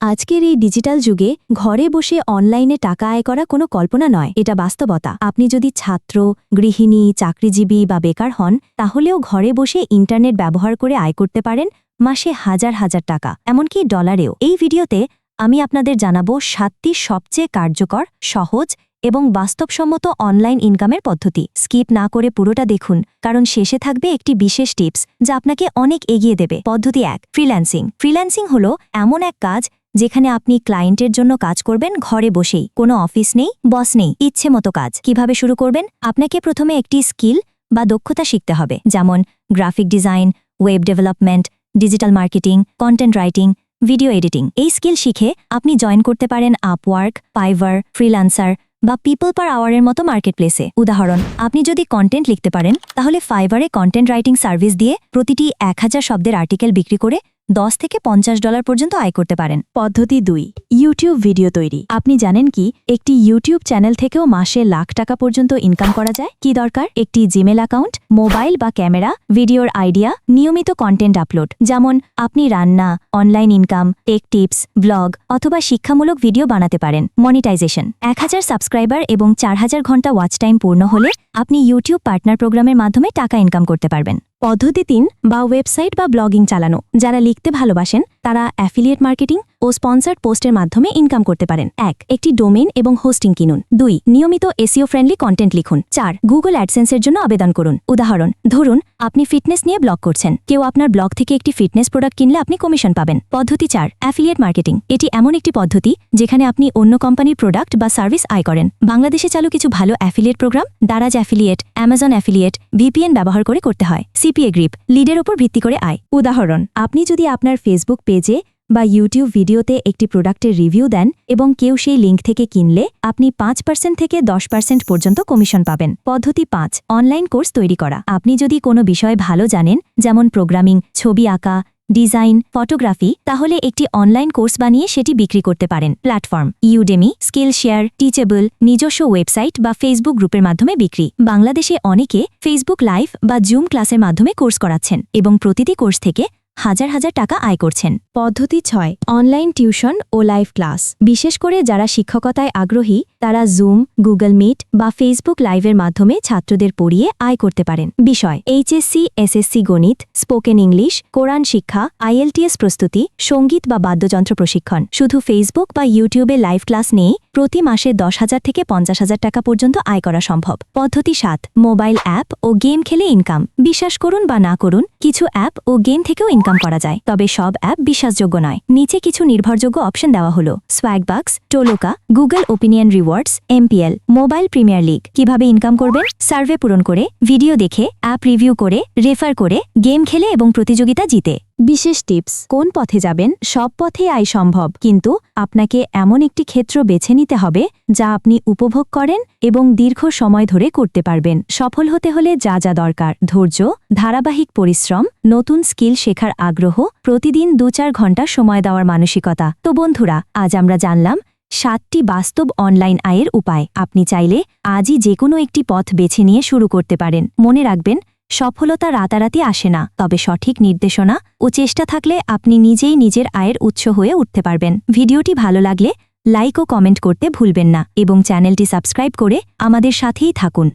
আজকের এই ডিজিটাল যুগে ঘরে বসে অনলাইনে টাকা আয় করা কোনো কল্পনা নয়, এটা বাস্তবতা। আপনি যদি ছাত্র, গৃহিণী, চাকরিজীবী বা বেকার হন, তাহলেও ঘরে বসে ইন্টারনেট ব্যবহার করে আয় করতে পারেন মাসে হাজার হাজার টাকা, এমনকি ডলারেও। এই ভিডিওতে আমি আপনাদের জানাব সাতটি সবচেয়ে কার্যকর, সহজ এবং বাস্তবসম্মত অনলাইন ইনকামের পদ্ধতি। স্কিপ না করে পুরোটা দেখুন, কারণ শেষে থাকবে একটি বিশেষ টিপস যা আপনাকে অনেক এগিয়ে দেবে। পদ্ধতি এক, ফ্রিল্যান্সিং। ফ্রিল্যান্সিং হল এমন এক কাজ যেখানে আপনি ক্লায়েন্টের জন্য কাজ করবেন, ঘরে বসেই। কোনো অফিস নেই, বস নেই, ইচ্ছে মতো কাজ। কীভাবে শুরু করবেন? আপনাকে প্রথমে একটি স্কিল বা দক্ষতা শিখতে হবে, যেমন graphic design, web development, digital marketing, content writing, video editing. এই স্কিল শিখে আপনি জয়েন করতে পারেন আপওয়ার্ক পাইভার ফ্রিল্যান্সার বা পিপল পার আওয়ারের মতো মার্কেটপ্লেসে। উদাহরণ, আপনি যদি কন্টেন্ট লিখতে পারেন, তাহলে ফাইবারে কন্টেন্ট রাইটিং সার্ভিস দিয়ে প্রতিটি এক হাজার শব্দের আর্টিকেল বিক্রি করে দশ থেকে পঞ্চাশ ডলার পর্যন্ত আয় করতে পারেন। পদ্ধতি দুই ইউটিউব ভিডিও তৈরি। আপনি জানেন কি, একটি ইউটিউব চ্যানেল থেকেও মাসে লাখ টাকা পর্যন্ত ইনকাম করা যায়? কি দরকার? একটি জিমেল অ্যাকাউন্ট মোবাইল বা ক্যামেরা ভিডিওর আইডিয়া নিয়মিত কন্টেন্ট আপলোড যেমন, আপনি রান্না online income tech tips blog অথবা শিক্ষামূলক ভিডিও বানাতে পারেন। মনিটাইজেশন এক হাজার সাবস্ক্রাইবার এবং চার হাজার ঘণ্টা ওয়াচ টাইম পূর্ণ হলে আপনি ইউটিউব পার্টনার প্রোগ্রামের মাধ্যমে টাকা ইনকাম করতে পারবেন। পদ্ধতি তিন, বা ওয়েবসাইট বা ব্লগিং চালানো। যারা লিখতে ভালোবাসেন তারা অ্যাফিলিয়েট মার্কেটিং ও স্পন্সার্ড পোস্টের মাধ্যমে ইনকাম করতে পারেন। এক, একটি ডোমেন এবং হোস্টিং কিনুন। দুই, নিয়মিত এসিও ফ্রেন্ডলি কন্টেন্ট লিখুন। চার গুগল অ্যাডসেন্সের জন্য আবেদন করুন। উদাহরণ, ধরুন, আপনি ফিটনেস নিয়ে ব্লগ করছেন। কেউ আপনার ব্লগ থেকে একটি ফিটনেস প্রোডাক্ট কিনলে আপনি কমিশন পাবেন। পদ্ধতি চার অ্যাফিলিয়েট মার্কেটিং এটি এমন একটি পদ্ধতি যেখানে আপনি অন্য কোম্পানির প্রোডাক্ট বা সার্ভিস আয় করেন। বাংলাদেশে চালু কিছু ভালো affiliate program Daraz affiliate Amazon affiliate VPN ব্যবহার করে করতে হয়। সিপিএ গ্রিপ লিডের ওপর ভিত্তি করে আয়। উদাহরণ, আপনি যদি আপনার ফেসবুক পেজে বা ইউটিউব ভিডিওতে একটি প্রোডাক্টের রিভিউ দেন এবং কেউ সেই লিঙ্ক থেকে কিনলে আপনি পাঁচ পার্সেন্ট থেকে দশ পার্সেন্ট পর্যন্ত কমিশন পাবেন। পদ্ধতি পাঁচ, অনলাইন কোর্স তৈরি করা। আপনি যদি কোনো বিষয়ে ভালো জানেন, যেমন প্রোগ্রামিং, ছবি আঁকা, ডিজাইন, ফটোগ্রাফি, তাহলে একটি অনলাইন কোর্স বানিয়ে সেটি বিক্রি করতে পারেন। Platform Udemy skill share Teachable নিজস্ব ওয়েবসাইট বা ফেসবুক গ্রুপের মাধ্যমে বিক্রি। বাংলাদেশে অনেকে ফেসবুক লাইভ বা জুম ক্লাসের মাধ্যমে কোর্স করাচ্ছেন এবং প্রতিটি কোর্স থেকে হাজার হাজার টাকা আয় করছেন। পদ্ধতি ছয় অনলাইন টিউশন ও লাইভ ক্লাস বিশেষ করে যারা শিক্ষকতায় আগ্রহী, তারা জুম গুগল মিট বা ফেসবুক লাইভের মাধ্যমে ছাত্রদের পড়িয়ে আয় করতে পারেন। বিষয় এইচএসসি এসএসসি গণিত স্পোকেন ইংলিশ কোরআন শিক্ষা আইএলটিএস প্রস্তুতি, সংগীত বা বাদ্যযন্ত্র প্রশিক্ষণ। শুধু ফেসবুক বা ইউটিউবে লাইভ ক্লাস নিয়েই প্রতি মাসে দশ হাজার থেকে পঞ্চাশ হাজার টাকা পর্যন্ত আয় করা সম্ভব। পদ্ধতি সাত মোবাইল অ্যাপ ও গেম খেলে ইনকাম বিশ্বাস করুন বা না করুন, কিছু অ্যাপ ও গেম থেকেও ইনকাম করা যায়। তবে সব অ্যাপ বিশ্বাসযোগ্য নয়। নিচে কিছু নির্ভরযোগ্য অপশন দেওয়া হলো। Swagbucks Toloka Google Opinion Rewards MPL mobile premier league কীভাবে ইনকাম করবেন? সার্ভে পূরণ করে ভিডিও দেখে অ্যাপ রিভিউ করে রেফার করে গেম খেলে এবং প্রতিযোগিতা জিতে। বিশেষ টিপস কোন পথে যাবেন? সব পথে আয় সম্ভব। কিন্তু আপনাকে এমন একটি ক্ষেত্র বেছে নিতে হবে, যা আপনি উপভোগ করেন এবং দীর্ঘ সময় ধরে করতে পারবেন। সফল হতে হলে যা যা দরকার। ধৈর্য, ধারাবাহিক পরিশ্রম, নতুন স্কিল শেখার আগ্রহ, প্রতিদিন দু চার ঘণ্টা সময় দেওয়ার মানসিকতা। তো বন্ধুরা, আজ আমরা জানলাম সাতটি বাস্তব অনলাইন আয়ের উপায়। আপনি চাইলে আজই যে কোনো একটি পথ বেছে নিয়ে শুরু করতে পারেন। মনে রাখবেন, সফলতা রাতারাতি আসে না, তবে সঠিক নির্দেশনা ও চেষ্টা থাকলে আপনি নিজেই নিজের আয়ের উৎস হয়ে উঠতে পারবেন। ভিডিওটি ভালো লাগলে লাইক ও কমেন্ট করতে ভুলবেন না এবং চ্যানেলটি সাবস্ক্রাইব করে আমাদের সাথেই থাকুন।